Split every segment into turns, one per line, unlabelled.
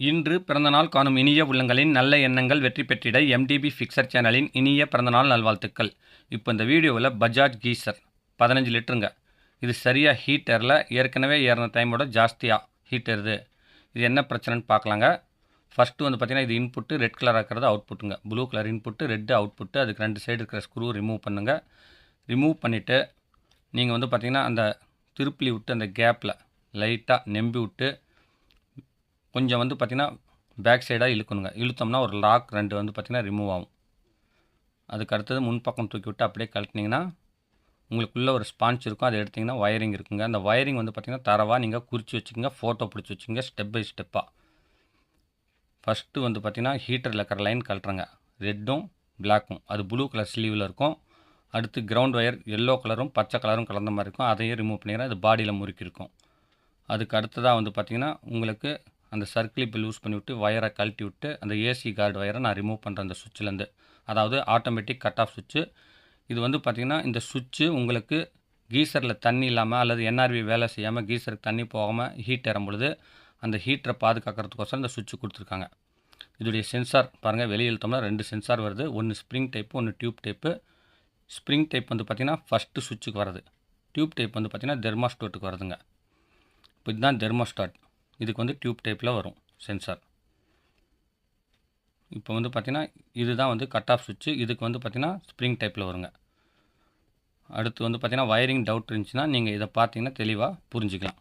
இன்று பிறந்தநாள் காணும் இனிய உள்ளங்களின் நல்ல எண்ணங்கள் வெற்றி பெற்றிட எம்டிபி ஃபிக்சர் சேனலின் இனிய பிறந்தநாள் நல்வாழ்த்துக்கள். இப்போ இந்த வீடியோவில் பஜாஜ் கீசர் பதினஞ்சு லிட்டருங்க. இது சரியாக ஹீட்டரில் ஏற்கனவே ஏறின டைமோட ஜாஸ்தியாக ஹீட் ஏறுது. இது என்ன பிரச்சனைன்னு பார்க்கலாங்க. ஃபஸ்ட்டு வந்து பார்த்திங்கன்னா இது இன்புட்டு ரெட் கலர் இருக்கிறது அவுட்புட்டுங்க blue colour input red output அதுக்கு ரெண்டு சைடு இருக்கிற ஸ்க்ரூ ரிமூவ் பண்ணுங்கள் ரிமூவ் பண்ணிவிட்டு நீங்கள் வந்து பார்த்திங்கன்னா அந்த திருப்பிலி விட்டு அந்த கேப்பில் லைட்டாக நெம்பி விட்டு கொஞ்சம் வந்து பார்த்திங்கன்னா பேக் சைடாக இழுக்கணுங்க. இழுத்தோம்னா ஒரு லாக் ரெண்டு வந்து பார்த்திங்கன்னா ரிமூவ் ஆகும். அதுக்கு அடுத்தது முன்பக்கம் தூக்கி விட்டு அப்படியே கழட்டினீங்கன்னா உங்களுக்குள்ளே ஒரு ஸ்பான்ச் இருக்கும். அதை எடுத்திங்கன்னா வயரிங் இருக்குங்க. அந்த வயரிங் வந்து பார்த்திங்கன்னா தரவாக நீங்கள் குறித்து வச்சுக்கோங்க. ஃபோட்டோ பிடிச்சி வச்சுக்கோங்க. ஸ்டெப் பை ஸ்டெப்பாக ஃபஸ்ட்டு வந்து பார்த்திங்கன்னா ஹீட்டரில் இருக்கிற லைன் கழட்டுறங்க. ரெட்டும் பிளாக்கும் அது ப்ளூ கலர் ஸ்லீவில் இருக்கும். அடுத்து கிரவுண்ட் ஒயர் எல்லோ கலரும் பச்சை கலரும் கலந்த மாதிரி இருக்கும். அதையும் ரிமூவ் பண்ணிக்கிறேன் அது பாடியில் முறுக்கியிருக்கும் அதுக்கு அடுத்ததாக வந்து பார்த்திங்கன்னா உங்களுக்கு அந்த சர்க்கிளிப்பை லூஸ் பண்ணி விட்டு வயரை கழட்டி விட்டு அந்த ஏசி கார்டு வயரை நான் ரிமூவ் பண்ணுறேன் அந்த சுவிட்சிலேருந்து அதாவது ஆட்டோமேட்டிக் கட் ஆஃப் சுவிட்சு இது வந்து பார்த்திங்கன்னா இந்த சுவிட்சு உங்களுக்கு கீசரில் தண்ணி இல்லாமல் அல்லது என்ஆர்வி வேலை செய்யாமல் கீசருக்கு தண்ணி போகாமல் ஹீட் ஏறும் பொழுது அந்த ஹீட்டரை பாதுகாக்கிறதுக்கோசரம் இந்த சுவிட்சு கொடுத்துருக்காங்க. இதோடைய சென்சார் பாருங்கள் வெளியேழுத்தோம்னா ரெண்டு சென்சார் வருது. ஒன்று ஸ்ப்ரிங் டைப்பு ஒன்று டியூப் டைப்பு ஸ்ப்ரிங் டைப் வந்து பார்த்திங்கன்னா ஃபஸ்ட்டு சுவிட்சுக்கு வருது டியூப் டைப் வந்து பார்த்திங்கன்னா தெர்மாஸ்டோட்டுக்கு வருதுங்க இப்போ இதுதான் தெர்மாஸ்டாட் இதுக்கு வந்து டியூப் டைப்பில் வரும் சென்சார் இப்போ வந்து பார்த்திங்கன்னா இதுதான் வந்து கட் ஆஃப் சுவிட்சு இதுக்கு வந்து பார்த்திங்கன்னா ஸ்ப்ரிங் டைப்பில் வருங்க. அடுத்து வந்து பார்த்திங்கன்னா வயரிங் டவுட் இருந்துச்சுன்னா நீங்கள் இதை பார்த்தீங்கன்னா தெளிவாக புரிஞ்சுக்கலாம்.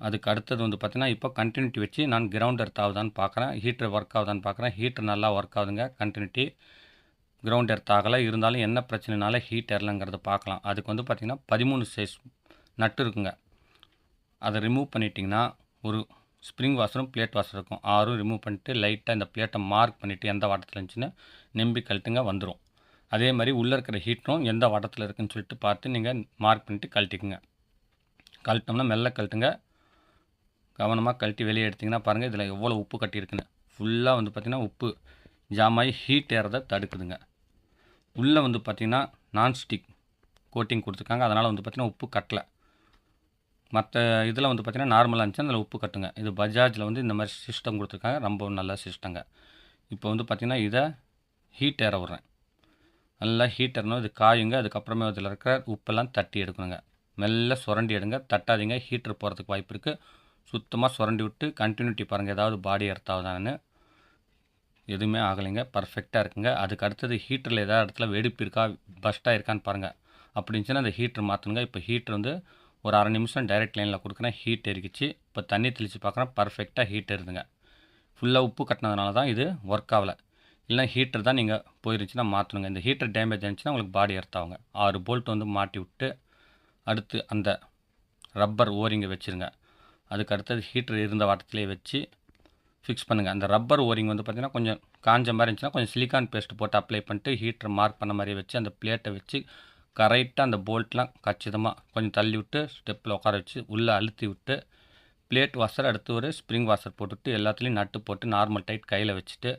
அதுக்கு அடுத்தது வந்து பார்த்திங்கன்னா இப்போ கண்டினியூட்டி வச்சு நான் கிரவுண்ட் எர்த் ஆகுதான்னு பார்க்குறேன் ஹீட்டர் ஒர்க் ஆகுதான்னு பார்க்குறேன். ஹீட்டர் நல்லா ஒர்க் ஆகுதுங்க கண்டினியூட்டி கிரவுண்ட் எர்த் ஆகலை இருந்தாலும் என்ன பிரச்சனைனால ஹீட் ஏறலைங்கிறத பார்க்கலாம். அதுக்கு வந்து பார்த்திங்கன்னா பதிமூணு சைஸ் நட்டு இருக்குங்க. அதை ரிமூவ் பண்ணிட்டிங்கன்னா ஒரு ஸ்ப்ரிங் வாஷரும் பிளேட் வாஷர் இருக்கும். ஆறும் ரிமூவ் பண்ணிவிட்டு லைட்டாக இந்த பிளேட்டை மார்க் பண்ணிவிட்டு எந்த வாட்டத்தில் இருந்துச்சுன்னு நெம்பி கழட்டுங்க வந்துடும் அதே மாதிரி உள்ளே இருக்கிற ஹீட்டரும் எந்த வாட்டத்தில் இருக்குன்னு சொல்லிட்டு பார்த்து நீங்கள் மார்க் பண்ணிவிட்டு கழட்டிக்குங்க. கழட்டினோம்னா மெல்ல கழட்டுங்க. கவனமாக கழட்டி வெளியே எடுத்திங்கன்னா பாருங்கள் இதில் எவ்வளோ உப்பு கட்டியிருக்குன்னு ஃபுல்லாக வந்து பார்த்திங்கன்னா உப்பு. ஜாமாயி ஹீட் ஏறதை தடுக்குதுங்க. உள்ளே வந்து பார்த்திங்கன்னா நான்ஸ்டிக் கோட்டிங் கொடுத்துருக்காங்க. அதனால் வந்து பார்த்திங்கன்னா உப்பு கட்டலை. மற்ற இதில் வந்து பார்த்திங்கன்னா நார்மலாக இருந்துச்சு. அதில் உப்பு கட்டுங்க. இது பஜாஜில் வந்து இந்த மாதிரி சிஸ்டம் கொடுத்துருக்காங்க. ரொம்ப நல்ல சிஸ்டங்க இப்போ வந்து பார்த்திங்கன்னா இதை ஹீட் ஏற விட்றேன். நல்லா ஹீட் ஏறணும். இது காயுங்க. அதுக்கப்புறமே அதில் இருக்கிற உப்பெல்லாம் தட்டி எடுக்கணுங்க. மெல்ல சுரண்டி எடுங்க. தட்டாதீங்க. ஹீட்டர் போகிறதுக்கு வாய்ப்பு இருக்குது சுத்தமாக சுரண்டி விட்டு கண்டினியூட்டி பாருங்கள் ஏதாவது பாடி எர்த்தாகுதான்னு எதுவுமே ஆகலைங்க. பர்ஃபெக்டாக இருக்குங்க. அதுக்கு அடுத்தது ஹீட்டரில் ஏதாவது இடத்துல வெடிப்பு இருக்கா? பஸ்ட்டாக இருக்கான்னு பாருங்கள் அப்படி இருந்துச்சுன்னா அந்த ஹீட்டர் மாற்றணுங்க இப்போ ஹீட்டர் வந்து ஒரு அரை நிமிஷம் டைரக்ட் லைனில் கொடுக்குறேன். ஹீட் எரிக்கிச்சு இப்போ தண்ணி தெளித்து பார்க்குறேன். பர்ஃபெக்டாக ஹீட் இருந்துங்க ஃபுல்லாக உப்பு கட்டினதுனால தான் இது ஒர்க் ஆகலை. இல்லைனா ஹீட்டர் தான் நீங்கள் போயிருந்துச்சுன்னா மாற்றணுங்க இந்த ஹீட்டர் டேமேஜ் ஆனிச்சுன்னா உங்களுக்கு பாடி எடுத்தாங்க ஆறு போல்ட் வந்து மாட்டி விட்டு அடுத்து அந்த ரப்பர் ஓரிங்கை வச்சுருங்க. அதுக்கு அடுத்தது ஹீட்டர் இருந்த வாட்டத்திலே வச்சு ஃபிக்ஸ் பண்ணுங்கள் அந்த ரப்பர் ஓரிங் வந்து பார்த்திங்கன்னா கொஞ்சம் காஞ்ச மாதிரி இருந்துச்சுன்னா கொஞ்சம் சிலிக்கான் பேஸ்ட் போட்டு அப்ளை பண்ணிட்டு ஹீட்டர் மார்க் பண்ண மாதிரி வச்சு அந்த பிளேட்டை வச்சு கரெக்டாக அந்த போல்ட்லாம் கச்சிதமாக கொஞ்சம் தள்ளி விட்டு ஸ்டெப்பில் உட்கார வச்சு உள்ளே அழுத்தி விட்டு பிளேட் வாஷர் அடுத்து ஒரு ஸ்ப்ரிங் வாஷர் போட்டுவிட்டு எல்லாத்துலேயும் நட்டு போட்டு நார்மல் டைட் கையில் வச்சுட்டு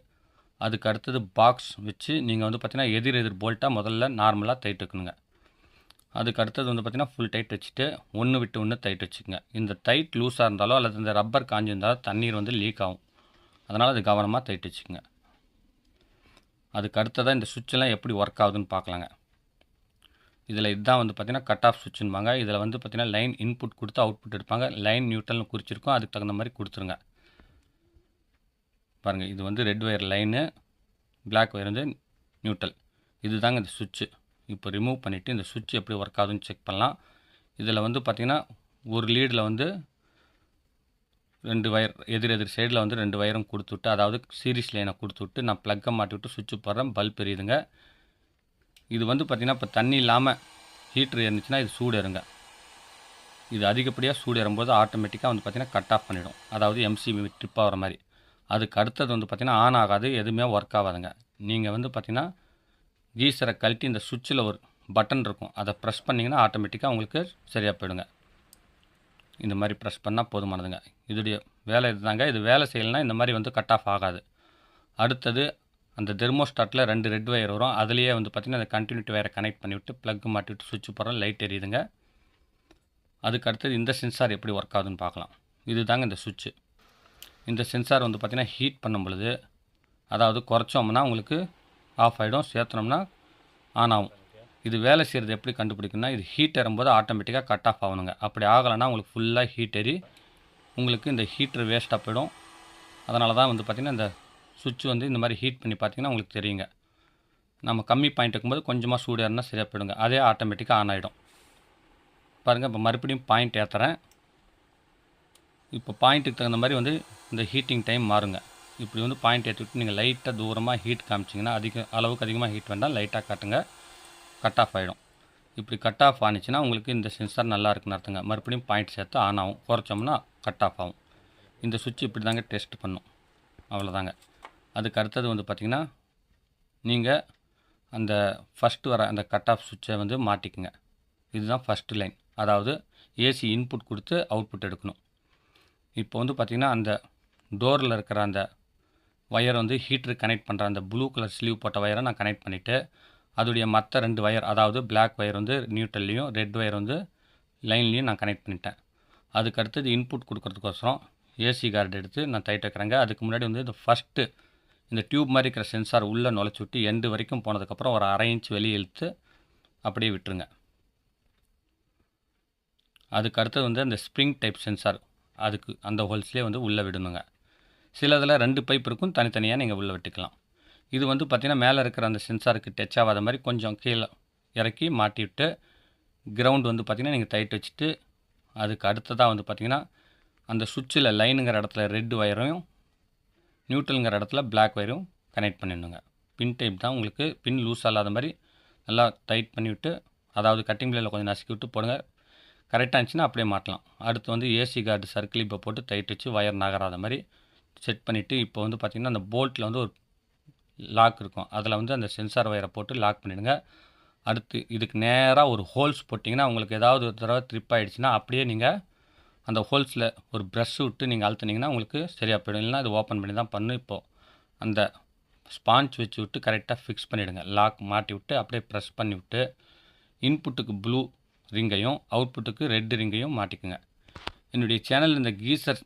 அதுக்கு அடுத்தது பாக்ஸ் வச்சு நீங்கள் வந்து பார்த்திங்கன்னா எதிர் எதிர் போல்ட்டாக முதல்ல நார்மலாக டைட் வைக்கணுங்க. அதுக்கு அடுத்தது வந்து பார்த்திங்கன்னா ஃபுல் டைட் வச்சுட்டு ஒன்று விட்டு ஒன்று டைட் வச்சுக்கோங்க. இந்த டைட் லூஸாக இருந்தாலோ அல்லது இந்த ரப்பர் காஞ்சிருந்தாலோ தண்ணீர் வந்து லீக் ஆகும். அதனால் அது கவனமாக டைட் வச்சுக்கோங்க. அதுக்கு அடுத்ததாக இந்த சுவிட்செல்லாம் எப்படி ஒர்க் ஆகுதுன்னு பார்க்கலாங்க. இதில் இதுதான் வந்து பார்த்திங்கன்னா கட் ஆஃப் சுவிட்சுன்பாங்க இதில் வந்து பார்த்திங்கன்னா லைன் இன்புட் கொடுத்து அவுட்புட் எடுப்பாங்க. லைன் நியூட்ரல்னு குறிச்சிருக்கும். அதுக்கு தகுந்த மாதிரி கொடுத்துருங்க. பாருங்கள் இது வந்து red wire line black wire வந்து நியூட்ரல் இது தாங்க இந்த சுவிட்சு இப்போ ரிமூவ் பண்ணிவிட்டு இந்த சுவிட்ச் எப்படி ஒர்க் ஆகுதுன்னு செக் பண்ணலாம். இதில் வந்து பார்த்திங்கன்னா ஒரு லீடில் வந்து ரெண்டு வயர் எதிர் எதிர் சைடில் வந்து ரெண்டு வயரும் கொடுத்துட்டு அதாவது சீரிஸ் லைனை கொடுத்துட்டு நான் ப்ளக்கை மாட்டி விட்டு சுவிட்சு போடுறேன். பல்ப் எரியுதுங்க இது வந்து பார்த்திங்கன்னா இப்போ தண்ணி இல்லாமல் ஹீட்ரு இருந்துச்சுன்னா இது சூடு ஏறுங்க இது அதிகப்படியாக சூடு ஏறும்போது ஆட்டோமேட்டிக்காக வந்து பார்த்திங்கன்னா கட் ஆஃப் பண்ணிவிடும் அதாவது எம்சிபி ட்ரிப் ஆகிற மாதிரி. அதுக்கு அடுத்தது வந்து பார்த்திங்கன்னா ஆன் ஆகாது எதுவுமே ஒர்க் ஆகாதுங்க. நீங்கள் வந்து பார்த்திங்கன்னா கீசரை கழட்டி இந்த சுவிட்சில் ஒரு பட்டன் இருக்கும். அதை ப்ரெஸ் பண்ணிங்கன்னா ஆட்டோமேட்டிக்காக உங்களுக்கு சரியாக போயிடுங்க. இந்த மாதிரி ப்ரெஸ் பண்ணால் போதுமானதுங்க. இதோடைய வேலை இதுதாங்க. இது வேலை செய்யலைன்னா இந்த மாதிரி வந்து கட் ஆஃப் ஆகாது. அடுத்தது அந்த தெர்மோஸ்டாட்டில் ரெண்டு ரெட் ஒயர் வரும். அதுலேயே வந்து பார்த்திங்கன்னா அந்த கண்டினியூட்டி வயரை கனெக்ட் பண்ணிவிட்டு ப்ளக் மாட்டிவிட்டு சுவிட்ச் போகிறோம் லைட் எரியுதுங்க. அதுக்கு அடுத்தது இந்த சென்சார் எப்படி ஒர்க் ஆகுதுன்னு பார்க்கலாம். இது தாங்க இந்த சுவிட்சு இந்த சென்சார் வந்து பார்த்திங்கன்னா ஹீட் பண்ணும் பொழுது அதாவது குறைச்சோம்னா உங்களுக்கு ஆஃப் ஆகிடும் சேர்த்தனோம்னா ஆன் ஆகும். இது வேலை செய்கிறது எப்படி கண்டுபிடிக்குன்னா இது ஹீட் ஏறும்போது ஆட்டோமேட்டிக்காக கட் ஆஃப் ஆகணுங்க. அப்படி ஆகலைன்னா உங்களுக்கு ஃபுல்லாக ஹீட் ஏறி உங்களுக்கு இந்த ஹீட்ரு வேஸ்ட்டாக போயிடும். அதனால தான் வந்து பார்த்திங்கன்னா இந்த சுவிட்ச் வந்து இந்த மாதிரி ஹீட் பண்ணி பார்த்தீங்கன்னா உங்களுக்கு தெரியுங்க. நம்ம கம்மி பாயிண்ட் இருக்கும்போது கொஞ்சமாக சூடு ஏறினா சரியாக போயிடுங்க. அதே ஆட்டோமேட்டிக்காக ஆன் ஆகிடும் பாருங்கள் இப்போ மறுபடியும் பாயிண்ட் ஏற்றுறேன் இப்போ பாயிண்ட்டுக்கு தகுந்த மாதிரி வந்து இந்த ஹீட்டிங் டைம் மாறுங்க. இப்படி வந்து பாயிண்ட் ஏற்றுவிட்டு நீங்கள் லைட்டாக தூரமாக ஹீட் காமிச்சிங்கன்னா அதிக அளவுக்கு அதிகமாக ஹீட் வேண்டாம் லைட்டாக காட்டுங்க. கட் ஆஃப் ஆகிடும் இப்படி கட் ஆஃப் ஆனிச்சுன்னா உங்களுக்கு இந்த சென்சார் நல்லா இருக்குன்னு அர்த்தங்க. மறுபடியும் பாயிண்ட் சேர்த்து ஆன் ஆகும். குறைச்சோம்னா கட் ஆஃப் ஆகும். இந்த சுவிட்ச் இப்படி தாங்க டெஸ்ட் பண்ணும். அவ்வளோதாங்க அதுக்கு அடுத்தது வந்து பார்த்திங்கன்னா நீங்கள் அந்த ஃபஸ்ட்டு வர அந்த கட் ஆஃப் சுவிட்சை வந்து மாட்டிக்குங்க. இதுதான் ஃபஸ்ட்டு லைன் அதாவது ஏசி இன்புட் கொடுத்து அவுட்புட் எடுக்கணும். இப்போ வந்து பார்த்திங்கன்னா அந்த டோரில் இருக்கிற அந்த ஒயர் வந்து ஹீட்ரு கனெக்ட் பண்ணுற அந்த ப்ளூ கலர் ஸ்லீவ் போட்ட ஒயரை நான் கனெக்ட் பண்ணிவிட்டு அதோடைய மற்ற ரெண்டு ஒயர் அதாவது பிளாக் ஒயர் வந்து நியூட்ரல்லையும் ரெட் ஒயர் வந்து லைன்லேயும் நான் கனெக்ட் பண்ணிட்டேன். அதுக்கு அடுத்தது இன்புட் கொடுக்கறதுக்கோசரம் ஏசி கார்டு எடுத்து நான் தைட்டு வைக்கிறேங்க. அதுக்கு முன்னாடி வந்து இந்த ஃபஸ்ட்டு இந்த டியூப் மாதிரி இருக்கிற சென்சார் உள்ளே நுழைச்சி விட்டு எண்டு வரைக்கும் போனதுக்கப்புறம் ஒரு அரை இன்ச் வெளியே இழுத்து அப்படியே விட்டுருங்க. அதுக்கு அடுத்தது வந்து அந்த ஸ்ப்ரிங் டைப் சென்சார் அதுக்கு அந்த ஹோல்ஸ்லேயே வந்து உள்ளே விடணுங்க. சிலதில் ரெண்டு பைப் இருக்கும் தனித்தனியாக நீங்கள் உள்ளே விட்டுக்கலாம். இது வந்து பார்த்திங்கன்னா மேலே இருக்கிற அந்த சென்சாருக்கு டச் ஆகாத மாதிரி கொஞ்சம் கீழே இறக்கி மாட்டி விட்டு கிரவுண்ட் வந்து பார்த்திங்கன்னா நீங்கள் டைட் வச்சுட்டு அதுக்கு அடுத்ததாக வந்து பார்த்திங்கன்னா அந்த சுவிட்சில் லைனுங்கிற இடத்துல ரெட் ஒயரையும் நியூட்ரலுங்கிற இடத்துல பிளாக் ஒயரும் கனெக்ட் பண்ணிடணுங்க. பின் டைப் தான் உங்களுக்கு பின் லூஸ் ஆகாத மாதிரி நல்லா டைட் பண்ணிவிட்டு அதாவது கட்டிங் பிளேயில் கொஞ்சம் நசுக்கி விட்டு போடுங்க. கரெக்டாக இருந்துச்சுன்னா அப்படியே மாட்டலாம். அடுத்து வந்து ஏசி கார்டு சர்க்கிள் இப்போ போட்டு டைட் வச்சு ஒயர் நகராத மாதிரி செட் பண்ணிவிட்டு இப்போ வந்து பார்த்திங்கன்னா அந்த போல்ட்டில் வந்து ஒரு லாக் இருக்கும். அதில் வந்து அந்த சென்சார் ஒயரை போட்டு லாக் பண்ணிவிடுங்க அடுத்து இதுக்கு நேராக ஒரு ஹோல்ஸ் போட்டிங்கன்னா உங்களுக்கு ஏதாவது ஒரு தடவை ட்ரிப் ஆகிடுச்சுன்னா அப்படியே நீங்கள் அந்த ஹோல்ஸில் ஒரு ப்ரஷ் விட்டு நீங்கள் அழுத்துனீங்கன்னா உங்களுக்கு சரியாக போயிடும். இல்லைனா அது ஓப்பன் பண்ணி தான் பண்ணு இப்போது அந்த ஸ்பாஞ்ச் வச்சு விட்டு கரெக்டாக ஃபிக்ஸ் பண்ணிவிடுங்க லாக் மாட்டி விட்டு அப்படியே ப்ரெஸ் பண்ணி விட்டு இன்புட்டுக்கு ப்ளூ ரிங்கையும் அவுட்புட்டுக்கு ரெட் ரிங்கையும் மாட்டிக்குங்க. என்னுடைய சேனல் இந்த கீசர்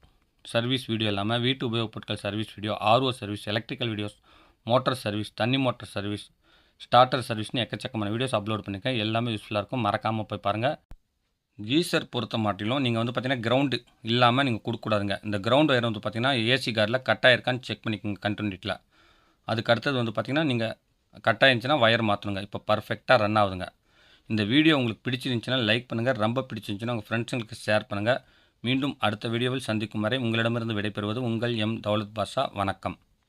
சர்வீஸ் வீடியோ இல்லாமல் வீட்டு உபயோகப் பொருட்கள் service video RO service electrical videos motor service தண்ணி மோட்டார் சர்வீஸ் ஸ்டார்டர் சர்வீஸ்னு எக்கச்சக்கமான வீடியோஸ் அப்லோட் பண்ணியிருக்கேன். எல்லாமே யூஸ்ஃபுல்லாக இருக்கும். மறக்காமல் போய் பாருங்கள் கீசர் பொறுத்த மாட்டிலும் நீங்கள் வந்து பார்த்தீங்கன்னா கிரவுண்டு இல்லாமல் நீங்கள் கொடுக்கூடாதுங்க இந்த கிரவுண்ட் ஒயர் வந்து பார்த்தீங்கன்னா ஏசி கார்டில் கட்டாயிருக்கான்னு செக் பண்ணிக்கோங்க கண்டினியூட்டில் அதுக்கு அடுத்தது வந்து பார்த்தீங்கன்னா நீங்கள் கட் ஒயர் மாற்றணுங்க இப்போ பர்ஃபெக்டாக ரன் ஆகுதுங்க. இந்த வீடியோ உங்களுக்கு பிடிச்சிருந்துச்சுன்னா லைக் பண்ணுங்கள் ரொம்ப பிடிச்சிருந்துச்சுன்னா உங்கள் ஃப்ரெண்ட்ஸுங்களுக்கு ஷேர் பண்ணுங்கள் மீண்டும் அடுத்த வீடியோவில் சந்திக்கும் வரை உங்களிடமிருந்து விடைபெறுவது உங்கள் எம் தௌலத் பாஷா. வணக்கம்.